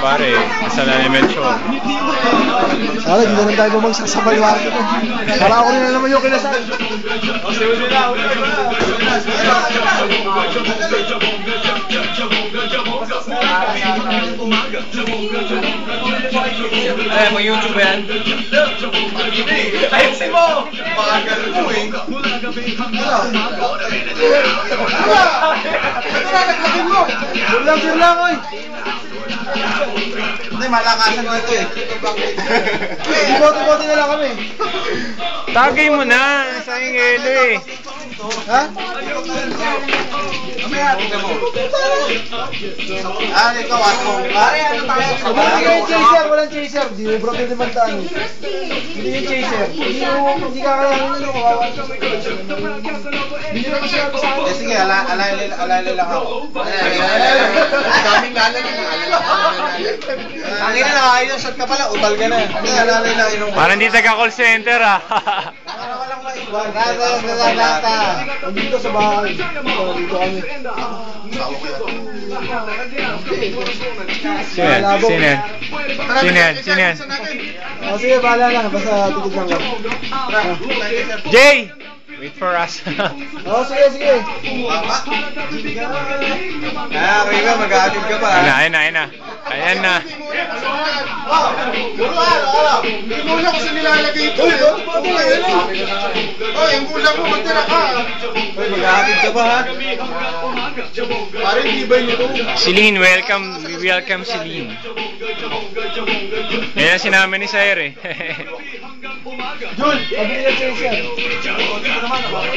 Pare. Nasa na dimension. Sana, di na lang tayo magsasabay market. Para ako rin na naman yung kinasal. Eh, mag YouTube yan. Ayusin mo! Bagal mo eh. Sure lang, sure lang, oy. Hindi, malakasan dito. Eh, bote-bote na lang kami. Tagay mo na. Sayang elo eh. Ha? Ah, ikaw, at mo. Pare, ano tayo? Hindi yung chaser, walang chaser. Di mo broke naman taan. Hindi yung chaser. Hindi yung, hindi ka ano, kawawa. Hindi naman siya sa Eh, sige, ala, alala, alala lang ako. Daming lalala na. Ang ina, nakakain yung shot ka pala, utal ka na. Hindi, alala lang yung... Parang di taga call center ah. Para walang maiwan. Nasa, nasa, nasa. Dito sa bahay. Dito kami. Sino yan? Sino yan? Sino yan? Sino yan? Oh, sige, bahala lang. Basta titig lang lang. Jay! Wait for us. Oh, sige, sige. Ah, okay ka, mag-aatid ka pa. Ayan na, ayan na, ayan na. Ayan na. Mo na kasi nilalagay ito. Oh, yung ulam mo, magtira ka. Uy, mag-aatid ka pa ha? Parang hindi ba yun ito? Celine, welcome. We welcome Celine. Yan ang sinama ni Sire eh. Jul, pabili na chaser.